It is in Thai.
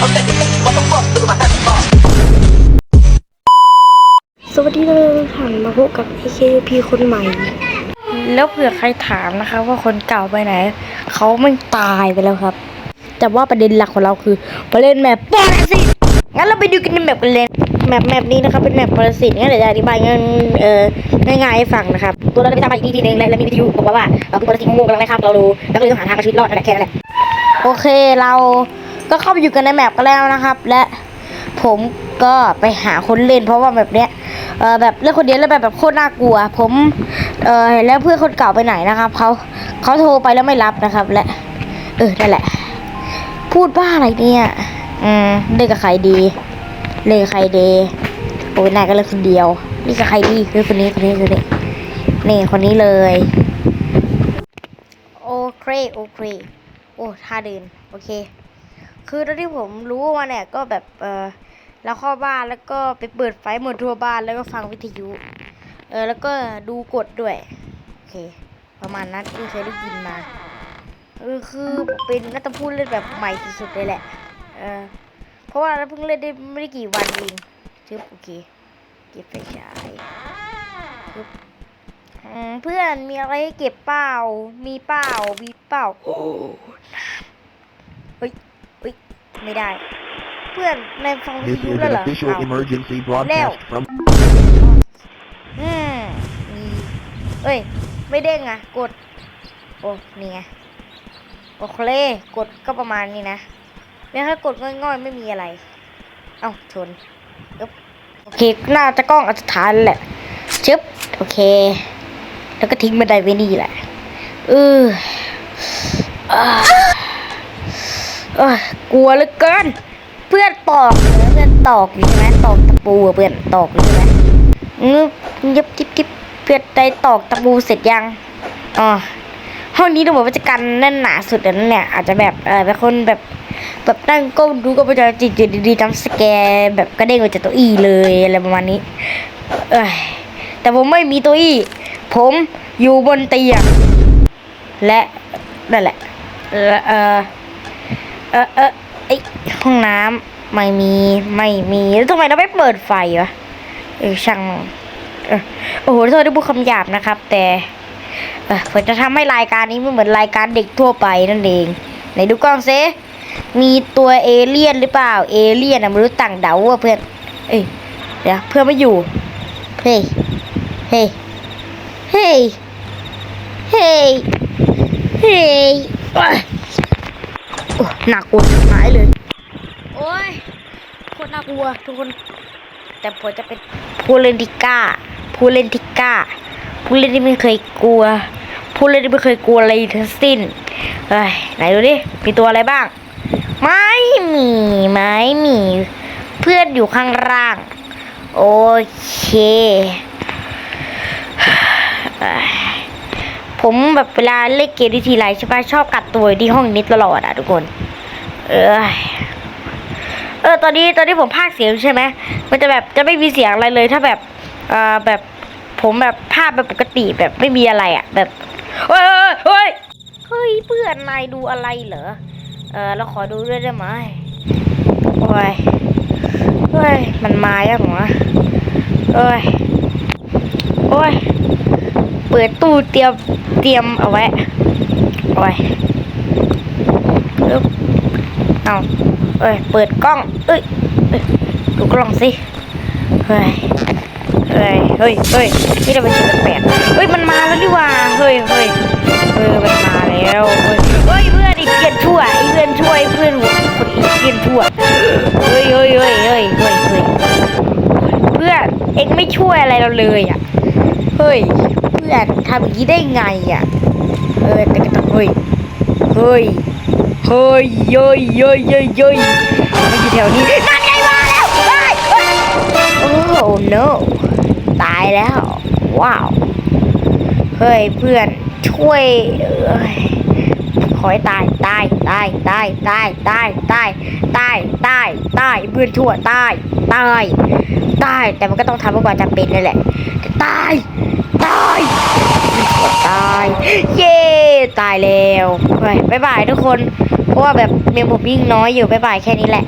สวัสดีเลยค่ะมาพบกับ AKP คนใหม่ แล้วเผื่อใครถามนะคะ ว่าคนเก่าไปไหน เขาไม่ตายไปแล้วครับ แต่ว่าประเด็นหลักของเราคือไปเล่นแมปปราสิตงั้นเราไปดูกันในแมปกันเลยแมปแมปนี้นะครับเป็นแมปปราสิตงั้นเดี๋ยวจะอธิบายง่ายง่ายๆให้ฟังนะครับ ตัวเราได้ไปทำมาอีกทีนึงและมีวิทยุบอกว่าเราคือปราสิตงูกำลังไล่ฆ่าเราดูแล้วก็เลยต้องหาทางชีวิตรอดนั่นแหละแค่นั้นแหละโอเคเรา ก็เข้าไปอยู่กันในแมปกันแล้วนะครับ และผมก็ไปหาคนเล่น เพราะว่าแบบเนี้ยเออแบบเล่นคนเดียวแล้วแบบแบบโคตรน่ากลัว ผมเออเห็นแล้วเพื่อนคนเก่าไปไหนนะครับเขาเขาโทรไปแล้วไม่รับนะครับ และ เออนั่นแหละ พูดบ้าอะไรเนี่ยอืมเล่นกับใครดีเล่นกับใครดีโอ้ยนายก็เล่นคนเดียวนี่กับใครดีคือคนนี้คนนี้คนนี้นี่คนนี้เลยโอเคโอเคโอ้ท่าเดินโอเค คือตอนที่ผมรู้มาเนี่ยก็แบบเออเราเข้าบ้านแล้วก็ไปเปิดไฟหมดทั่วบ้านแล้วก็ฟังวิทยุ เออแล้วก็ดูกฎด้วย โอเค ประมาณนั้นที่เคยได้ยินมาเออคือเป็นนัตพูดเล่นแบบใหม่ที่สุดเลยแหละ เออเพราะว่าเราเพิ่งเล่นได้ไม่ได้กี่วันเองชึบโอเค เก็บไฟฉายชึบเพื่อนมีอะไรให้เก็บเปล่า มีเปล่า มีเปล่า โอ้เฮ้ยเฮ้ย ไม่ได้ เพื่อนในฟังวิ This ทยุ is แล้ว an เหรอ official อ้าว emergency Leo. broadcast from อืมมีเอ้ย ไม่เด้งอะ กด โอ้นี่ไงโอเคกดก็ประมาณนี้นะแล้วถ้ากดง่อยๆ ไม่มีอะไร เอ้าชนอึ๊บโอเค น่าจะกล้องอัตฐานแหละชึบโอเค แล้วก็ทิ้งบันไดไว้นี่แหละเอออ่า เอ้ยกลัวเหลือเกิน เพื่อนตอกเพื่อนตอกอยู่ใช่ไหมตอกตะปูเพื่อนตอกอยู่ใช่ไหมงึบยิบจิบจิบเพื่อนได้ตอกตะปูเสร็จยังอ๋อห้องนี้ต้องบอกว่าจะกันแน่นหนาสุดแล้วเนี่ยอาจจะแบบเออเป็นคนแบบแบบนั่งก้มดูก็ไปเจอจิตจิตดีๆจำสแกแบบกระเด้งออกจากตัวอี้เลยอะไรประมาณนี้ เอ้ยแต่ผมไม่มีตัวอี้ ผมอยู่บนเตียงและนั่นแหละเออ เออเออไอห้องน้ำไม่มีไม่มีแล้วทำไมเราไม่เปิดไฟวะเออช่างโอ้โหโทษที่พูดคำหยาบนะครับ แต่ผมจะทำให้รายการนี้ไม่เหมือนรายการเด็กทั่วไปนั่นเองไหนดูกล้องเซมีตัวเอเลี่ยนหรือเปล่า เอเลี่ยนอะมนุษย์ต่างดาวอะเพื่อนเอ้ยเดี๋ยวเพื่อนไม่อยู่เฮ้ยเฮ้ยเฮ้ยเฮ้ยเฮ้ย หนักกว่าหายเลย โอ้ยโคตรน่ากลัวทุกคน แต่ผมจะเป็นผู้เล่นที่กล้าผู้เล่นที่กล้าผู้เล่นที่ไม่เคยกลัวผู้เล่นที่ไม่เคยกลัวอะไรทั้งสิ้นเฮ้ยไหนดูดิมีตัวอะไรบ้าง ไม่มีไม่มี เพื่อนอยู่ข้างล่าง โอเคเอ้ย ผมแบบเวลาเล่นเกมที่ทีไรใช่ปะชอบกัดตัวที่ห้องนี้ตลอดอะทุกคน เออเออตอนนี้ตอนนี้ผมพากเสียงใช่ไหมมันจะแบบจะไม่มีเสียงอะไรเลย ถ้าแบบเอ่อแบบผมแบบภาพแบบปกติแบบไม่มีอะไรอะแบบเฮ้ยเฮ้ยเฮ้ยเพื่อนนายดูอะไรเหรอเออเราขอดูด้วยได้ไหมโอ้ยเฮ้ยมันมาแล้วหัวเอ้ยโอ้ยเปิดตู้เตรียม เตรียมเอาไว้โอ้ยปึ๊บเอาเอ้ย เปิดกล้องเอ้ยเอ้ยดูกล้องสิ เฮ้ย เฮ้ย เฮ้ย เฮ้ยนี่เราเป็นสิ่งแปลกๆเฮ้ย มันมาแล้วนี่หว่า เฮ้ย เฮ้ยเออมันมาแล้ว เฮ้ยเฮ้ยเพื่อนอ้เพื่อนชั่วไอ้เพื่อนช่วยเพื่อนหัวคนอีเพื่อนชั่ว เฮ้ยเฮ้ยเฮ้ยเฮ้ยเฮ้ยเฮ้ยเพื่อนเอ็งไม่ช่วยอะไรเราเลยอะ เฮ้ย อนทำอย่างนี้ได้ไงอะ เออแต่ก็ต้องเฮ้ย เฮ้ย เฮ้ยเย้ยเย้ยเย้ยเย้ยมันอยู่แถวนี้นั่นไงมาแล้วเฮ้ยเฮ้ยโอ้ no ตายแล้ว ว้าว เฮ้ยเพื่อนช่วยเอ้ยขอให้ตายตายตายตายตายตายตายตายตายตายเพื่อนชั่วตายตายตายแต่มันก็ต้องทำเพื่อความจำเป็นนั่นแหละตาย เย้ตายแล้วไปบายบายทุกคน เพราะว่าแบบเมมผมยิ่งน้อยอยู่บายบายแค่นี้แหละ